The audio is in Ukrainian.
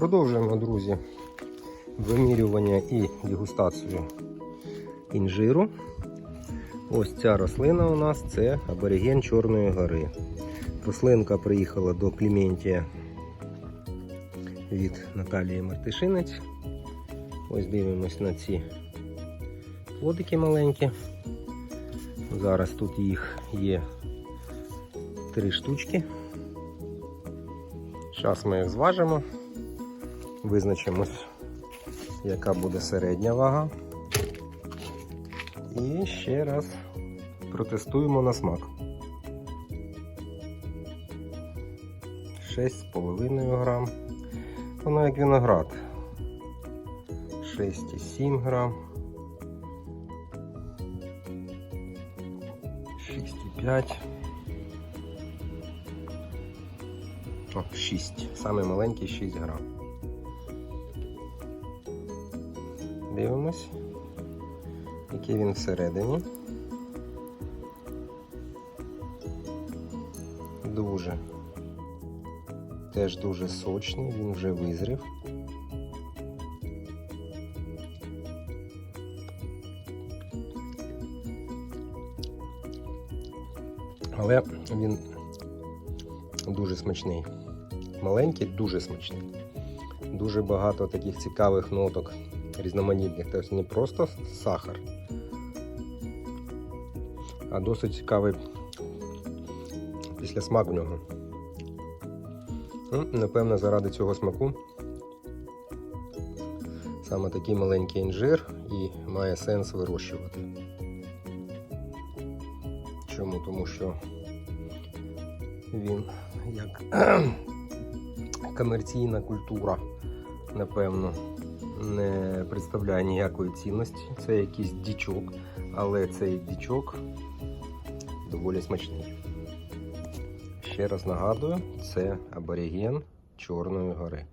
Продовжуємо, друзі, вимірювання і дегустацію інжиру. Ось ця рослина у нас це абориген Чорної гори. Рослинка приїхала до Кліментія від Наталії Мартишинець. Ось дивимось на ці плодики маленькі. Зараз тут їх є три штучки. Зараз ми їх зважимо, визначимось, яка буде середня вага. І ще раз протестуємо на смак. 6,5 грам. Воно як виноград. 6,7 грам. 6,5. О, 6. Саме маленький 6 грам. Дивимось, який він всередині. Дуже. Теж дуже сочний, він вже визрів. Але він дуже смачний. Маленький, дуже смачний. Дуже багато таких цікавих ноток різноманітних. Тобто не просто сахар, а досить цікавий після смак в нього. Ну, напевно, заради цього смаку саме такий маленький інжир і має сенс вирощувати. Чому? Тому що він як комерційна культура, напевно, не представляє ніякої цінності. Це якийсь дічок, але цей дічок доволі смачний. Ще раз нагадую, це абориген Чорної гори.